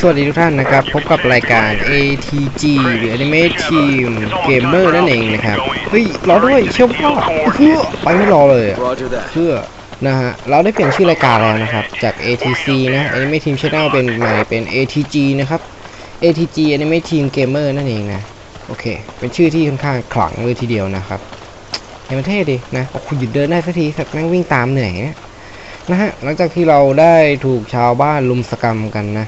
สวัสดีทุกท่านนะครับ พบกับรายการ ATG หรือ Anime Team Gamer นั่นเองนะครับ เฮ้ย รอด้วย เชื่อว่าเพื่อไปไม่รอเลยเพื่อนะฮะ เราได้เปลี่ยนชื่อรายการแล้วนะครับ จาก ATC นะ Anime Team Channel เป็นใหม่เป็น ATG นะครับ ATG Anime Team Gamer นั่นเองนะ โอเค เป็นชื่อที่ค่อนข้างขลังเลยทีเดียวนะครับเห็นมันเท่ดีนะโอ้คุณหยุดเดินได้สักทีสักนั่งวิ่งตามเหนื่อยนะ นะฮะหลังจากที่เราได้ถูกชาวบ้านลุมสกรรมกันนะ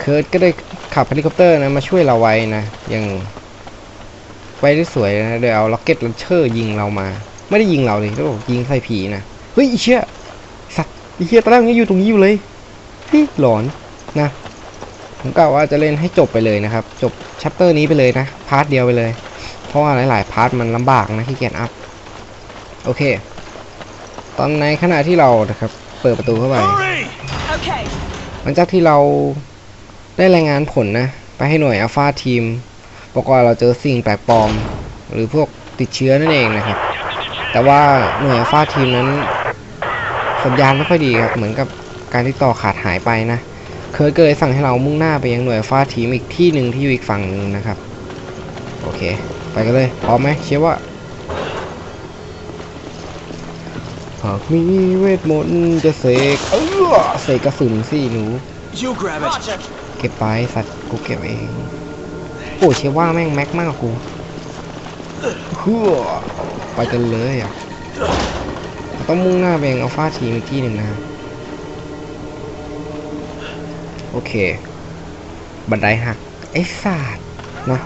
เคิร์ดก็ได้ขับเฮลิคอปเตอร์นะมาช่วยเราไว้นะอย่างไว้ได้สวยนะโดยเอาล็อกเก็ตลันเชอร์ยิงเรามา ไม่ได้ยิงเราเลยแล้วบอกยิงใส่ผีนะเฮ้ยอ้เชี่ยสัตว์อ้เชี่ยตอนแรกยังอยู่ตรงนี้อยู่เลยเฮ้ยหลอนนะผมกล่าวว่าจะเล่นให้จบไปเลยนะครับ จบชัปเตอร์นี้ไปเลยนะพาร์ทเดียวไปเลย เพราะว่าหลาย ๆ พาร์ทมันลำบากนะที่เกียนอัพโอเค ตอนในขณะที่เรานะครับ เปิดประตูเข้าไป Okay. หลังจากที่เราได้รายงานผลนะ ไปให้หน่วยอัลฟาทีมบอกว่าเราเจอสิ่งแปลกปลอม หรือพวกติดเชื้อนั่นเองนะครับ แต่ว่าหน่วยอัลฟาทีมนั้น สัญญาณไม่ค่อยดีครับ เหมือนกับการติดต่อขาดหายไปนะ เคิร์ดก็เลยสั่งให้เรามุ่งหน้าไปยังหน่วยอัลฟาทีมอีกที่หนึ่งที่อยู่อีกฝั่งหนึ่งนะครับ โอเค ไปกันเลย พร้อมไหมเชื่อว่า หากมีเวทมนต์จะเสกเออเสกกระสุนสิหนู You grab it. Roger. เก็บไปสัตว์กูเก็บเองโอ้เชื่อว่าแม่งแม็กมากกว่ากูเฮ้อไปกันเลยอะต้องมุ่งหน้าไปยังอัลฟาทีมอีกที่หนึ่งนะโอเค บันไดหักไอ้สัตว์นะ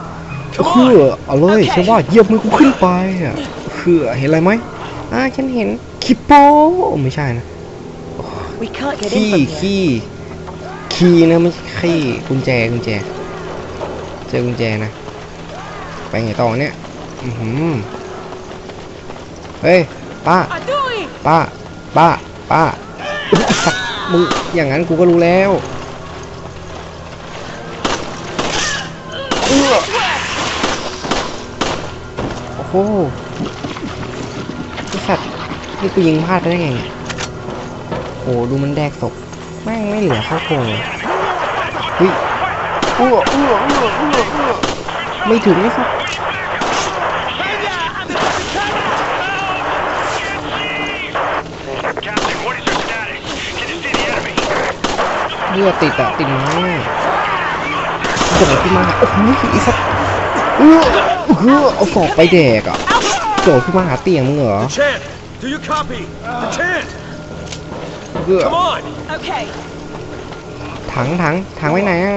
เฮ้อเอาเลยเชื่อว่าเหยียบมือกูขึ้นไปอะเฮ้อเห็นอะไรไหมอ่าฉันเห็นคิปโปไม่ใช่นะ We can't get ขี้ in from here. ขี้ ขี้นะไม่ใช่ขี้กุญแจกุญแจ เจอกุญแจนะ ไปไงต่อเนี่ย อือหือเฮ้ย ป้า Adui! ป้า ป้า ป้าอุ๊ยไอ้สัตว์มึงอย่างนั้นกูก็รู้แล้วเอื้อโอ้โหไอ้สัตว์ นี่กูยิงพลาดไปได้ไงเนี่ยโอ้ดูมันแดกศพแม่งไม่เหลือเข้าโครงเลยเฮ้ยอื้อเอื้อเอื้อเอื้อเอื้อไม่ถึงไอ้สัตว์ Captain, what is your status? Can you see the enemy? เลือดติดอะติดไม้อะโดดขึ้นมาโอ้โหไอ้สัตว์เออเออเอาศอกไปแดกอะโดดขึ้นมาหาเตียงมึงเหรอ do you copy? Chan, เออ come on. Okay. ถังถังถังไว้ไหนอะ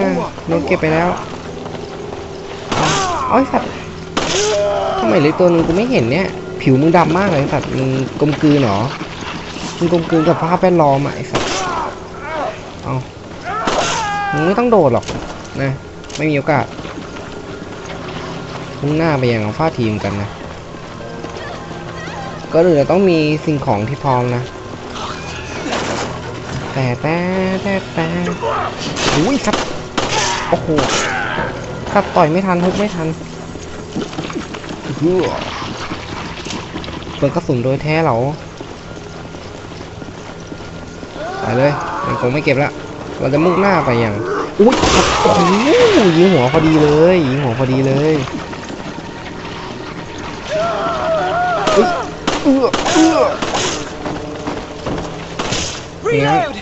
โดนเก็บไปแล้วเอาเอาไอ้สัตว์ทำไมเหลยตัวนึงกูไม่เห็นเนี่ย ผิวมึงดำมากเลยไอ้สัตว์มึงกลมกลืนเหรอมึงกลมกลืนกับภาพแวดล้อมอะไอ้สัตว์เอามึงไม่ต้องโดดหรอกนะ ไม่มีโอกาสมุ่งหน้าไปยังอัลฟาทีมกันนะ ก็เดี๋ยวเราต้องมีสิ่งของที่พร้อมนะ แต่แต่แต่แต่อุ้ยครับ โอ้โหครับต่อยไม่ทันทุกไม่ทันเปิดกระสุนโดยแท้เหรอไปเลยมันคงไม่เก็บละเราจะมุ่งหน้าไปอย่างอุ้ยครับโอ้โหยิงหัวพอดีเลยยิงหัวพอดีเลยเอ้ย เอื้อเอื้อ Reload!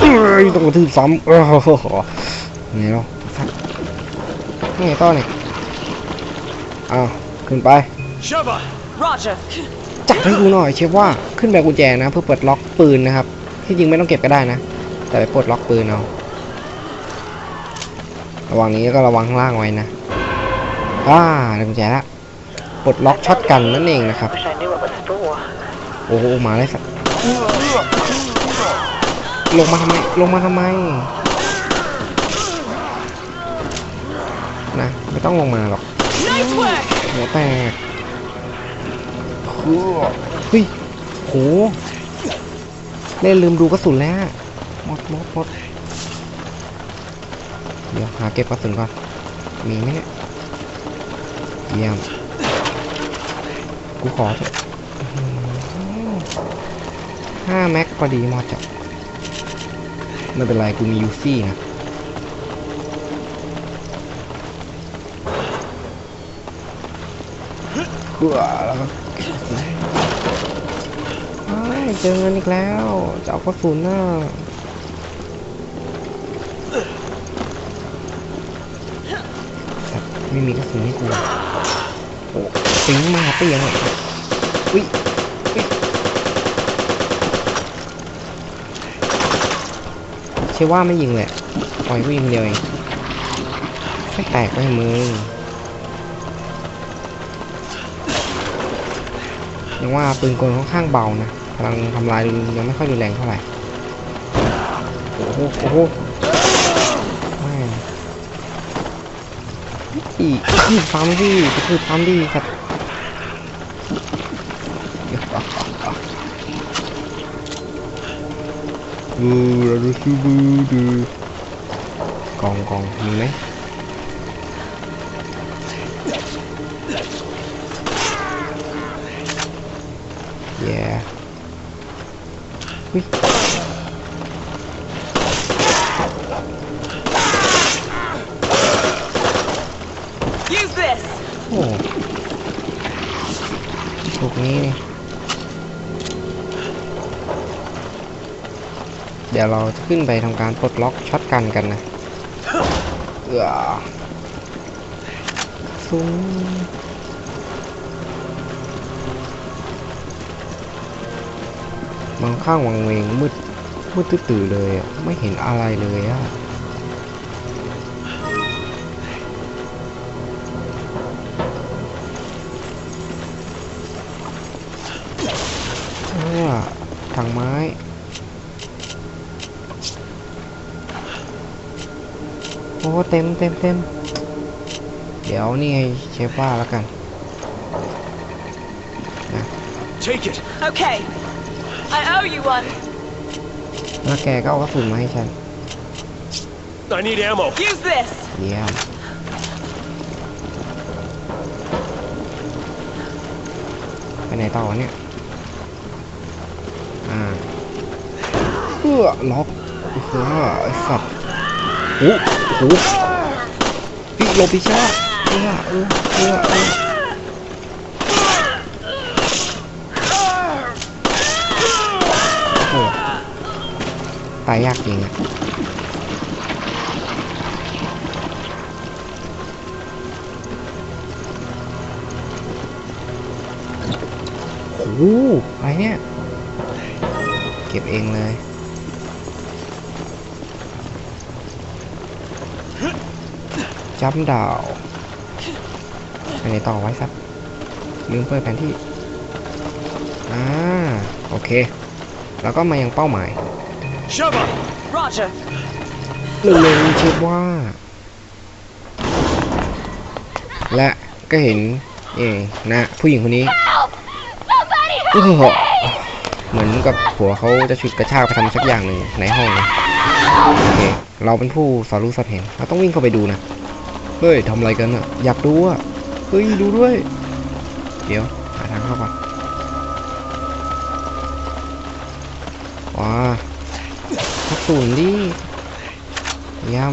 เอ้ยต้องกระทืบซ้ำโอ้โหไงเนาะสัตว์ไงต่อเนี่ยอ้าวขึ้นไป Shova. Roger. จับให้ดูหน่อยเชฟว่าขึ้นแบบกุญแจนะ เพื่อเปิดล็อกปืนนะครับ ที่จริงไม่ต้องเก็บก็ได้นะ แต่ไปปลดล็อกปืนเอาระวังนี้แล้วก็ระวังข้างล่างไว้นะอ่าได้กุญแจละ ปลดล็อกช็อตกันนั่นเองนะครับ โอ้โหมาเลยสัตว์ลงมาทำไม ลงมาทำไม นะ ไม่ต้องลงมาหรอกหัวแตกคือเฮ้ยโหเล่นลืมดูกระสุนแล้ว หมดหมดหมดเดี๋ยวหาเก็บกระสุนก่อน มีไหมเนี่ย เยี่ยม กูขอเถอะห้าแม็กพอดีมอดจ้ะไม่เป็นไรกูมียูซี่นะกูอะแล้วก็เจอเงินอีกแล้วจะเอากระสุนน่ะไม่มีกระสุนให้กู โอ้ปิงมาเตียงเลยอุ้ยอุ้ยเชื่อว่าไม่ยิงเลยปล่อยกูยิงเดียวเองไม่แตกไปมึงยังว่าปืนกลค่อนข้างเบานะพลังทำลายยังไม่ค่อยรุนแรงเท่าไหร่โอ้โห โอ้โหแม่ง อีกคือปั๊มดิคือปั๊มดิครับบูราดูซูบูดูกองกองมีไหม Use this. โอ้ถูกนี้นี่เดี๋ยวเราจะขึ้นไปทำการปลดล็อกช็อตกันกันนะ เอือซุ้มมันข้างวังเวงมืดมืดตื้อเลยอะไม่เห็นอะไรเลยอะ ถังไม้ โอ้เต็มเต็มเต็มเดี๋ยวนี่ไงเชฟว่าแล้วกัน Take it. Okay. I owe you one. แล้วแกก็เอากระสุนมาให้ฉัน I need ammo. Use this. เยี่ยม ไปไหนต่อวะเนี่ย อ่าเอื้อล็อกเอื้อไอ้สัตว์โอ้โหปิโลปิชาเออเออเออเอออ้โหตายยากจริงอะโอ้โหอะไรเนี่ย เก็บเองเลย จัมดาวไปไหนต่อไว้ครับลืมเปิดแผนที่อ่าโอเค แล้วก็มายังเป้าหมาย Shove Roger. เร็วๆเชื่อว่า และก็เห็นเองนะ ผู้หญิงคนนี้โอ้โหเหมือนกับผัวเขาจะฉุดกระชากไปทำสักอย่างหนึ่งในห้องนะโอเค เราเป็นผู้สอรู้สอดเห็น เราต้องวิ่งเข้าไปดูนะ เฮ้ยทำอะไรกันอะอยากดูอะเฮ้ยดูด้วย เดี๋ยวหาทางเข้าก่อนว้ากระสุนดิย่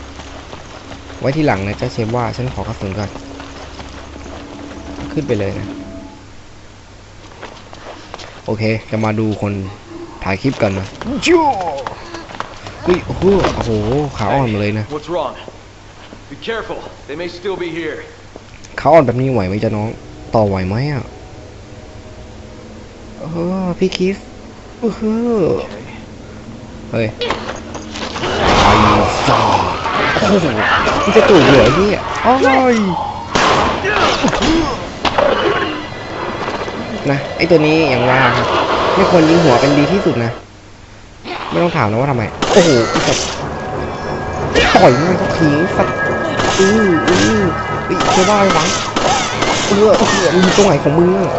ำไว้ที่หลังนะเจ้าเชฟว่าฉันขอกระสุนก่อน ขึ้นไปเลยนะ โอเค จะมาดูคนถ่ายคลิปกันนะจูเฮ้ยโอ้โหโอ้โหขาอ่อนมาเลยนะ What's wrong? Be careful. They may still be here. ขาอ่อนแบบนี้ไหวไหมจ๊ะน้อง ต่อไหวไหมอะเออพี่คิสเออเฮ้ยไอ้สัสโอ้โหมันจะจูบเหลือเนี่ยโอ้ยนะไอตัวนี้อย่างว่าครับไม่ควรยิงหัวเป็นดีที่สุดนะ ไม่ต้องถามนะว่าทำไม โอ้โหต่อยมันก็ทิ้งสัสอื อืออือเฮ้ยจะได้หวังเออเออมึงตรงไหนของมึงอะ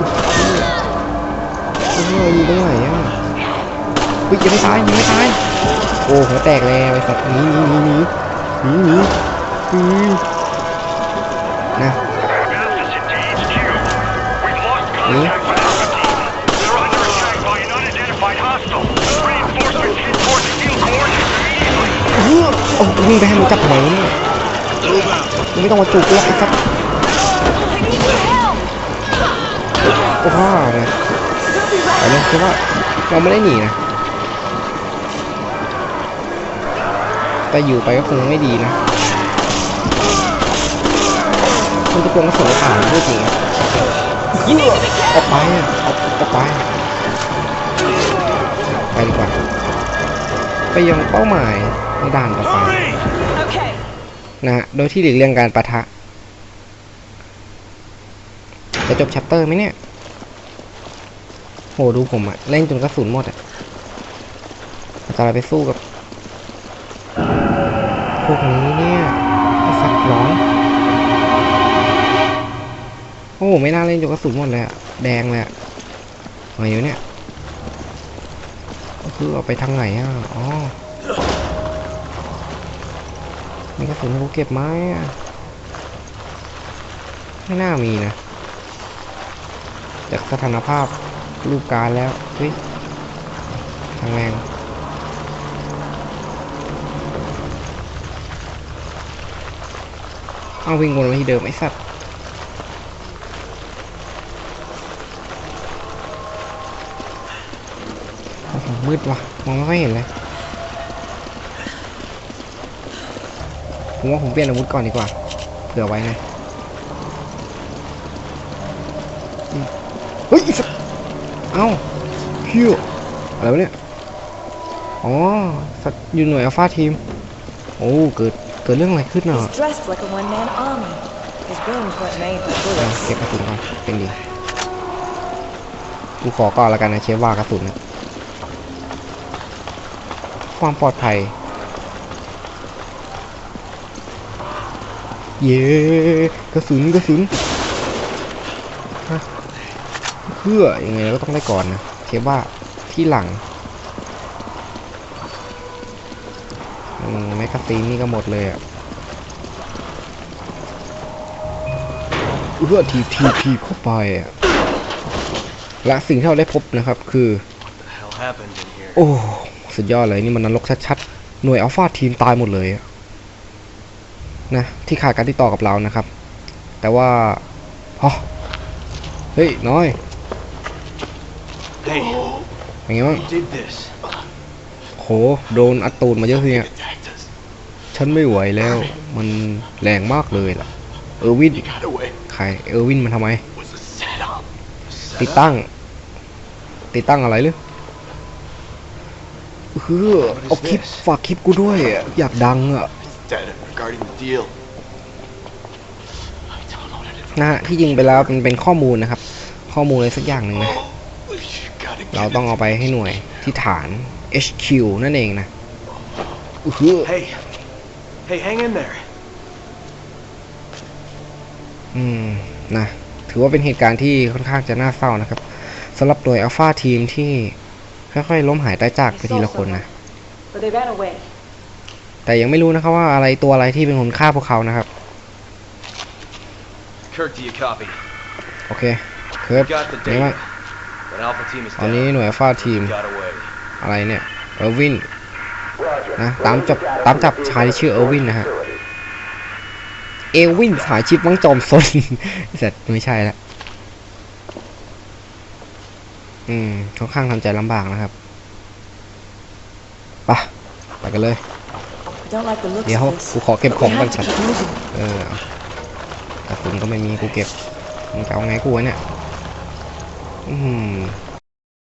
เอออยู่ตรงไหนอะเฮ้ยยังไม่ตายยังไม่ตายโอ้หัวแตกแล้วไอ้สัตว์หนีหนีหนีหนีหนีหนีนะหนีเออโหวิ่งไปให้มันจับหมเนี่ย มึงไม่ต้องมาจูบกูหรอกไอ้สัตว์ I need your help. ก็ว่านะไปเลยคือว่าเราไม่ได้หนีนะ แต่อยู่ไปก็คงไม่ดีนะคุณจะโกงกระสุนผ่านด้วยจริงอะออกไปอะออกออกไป ไปดีกว่า ไปยังเป้าหมายในด่านต่อไป นะฮะโดยที่หลีกเลี่ยงการปะทะ จะจบชัปเตอร์ไหมเนี่ย โหดูผมอะเล่นจนกระสุนหมดอะจะอะไรไปสู้กับ พวกนี้เนี่ยสัตว์ร้อน โอ้ไม่น่าเล่นจนกระสุนหมดเลยอะแดงเลยอะอะไรอยู่เนี่ยก็คือเอาไปทางไหนอะอ๋อ มีกระสุนกูเก็บไหมอะไม่น่ามีนะ จากสถานภาพรูปการแล้ว เฮ้ยทางแรงเอาวิ่งวนมาที่เดิมไอ้สัตว์มืดว่ะ มองไม่ค่อยเห็นเลย ผมว่าผมเปลี่ยนอาวุธก่อนดีกว่า เผื่อไว้ไงอืมเฮ้ยอีสัตว์เอ้าฮิวอะไรวะเนี่ย อ๋อสัตว์อยู่หน่วยอัลฟาทีม โอ้ เกิด เกิดเรื่องอะไรขึ้นอะ He's dressed like a one-man army. His wounds weren't made by เอา bullets. เก็บกระสุนก่อนเป็นดีกูขอก่อนแล้วกันนะเชฟว่ากระสุนนะความปลอดภัย เย้กระสุนกระสุนฮะเพื่อยังไงเราก็ต้องได้ก่อนนะเชฟว่าที่หลังอืมแมกกาซีนนี่ก็หมดเลยอะเอื้อทีบทีบทีบเข้าไปอะและสิ่งที่เราได้พบนะครับคือ The hell happened in here? โอ้ สุดยอดเลยนี่มันนรกชัดๆ หน่วยอัลฟาทีมตายหมดเลยอะ นะที่ขาดการติดต่อกับเรานะครับ แต่ว่าอ๋อเฮ้ยน้อย Hey, เป็นไงบ้าง who did this? โหโดนอัดตูนมาเยอะทีเนี่ยฉันไม่ไหวแล้ว มันแรงมากเลยล่ะ เออร์วิน got away. ใคร เออร์วินมันทำไม Was a setup. ติดตั้ง ติดตั้งอะไรหรือเออเอาคลิปฝากคลิปกูด้วยอะอยากดังอะ His data regarding the deal. I downloaded it from นะฮะที่จริงไปแล้วมันเป็นข้อมูลนะครับ ข้อมูลอะไรสักอย่างหนึ่งนะ We gotta เรา get ต้อง it. เอาไปให้หน่วยที่ฐาน HQ นั่นเองนะอื้อหือ Hey, hey, hang in there. อืมนะถือว่าเป็นเหตุการณ์ที่ค่อนข้างจะน่าเศร้านะครับสำหรับหน่วยอัลฟาทีมที่ค่อยๆล้มหายตายจากไปทีละคนนะ But they ran away. แต่ยังไม่รู้นะครับว่าอะไรตัวอะไรที่เป็นคนฆ่าพวกเขานะครับ Kirk, do you copy? โอเคเคิร์ฟ Got the นี่ว่า data. That Alpha team is ตอนนี้ down. หน่วยอัลฟาทีม Got away. อะไรเนี่ยเออร์วินนะตามจับตามจับชายที่ชื่อเออร์วินนะฮะเอลวินสายชิปวังจอมซน เสร็จไม่ใช่ละอืมค่อนข้างทำใจลำบากนะครับไปะไปกันเลย เดี๋ยวกูขอเก็บของก่อน have สั to ตว์เออแต่คุณก็ไม่มีกูเก็บมึงจะเอาไงกูวะเนี่ยอืม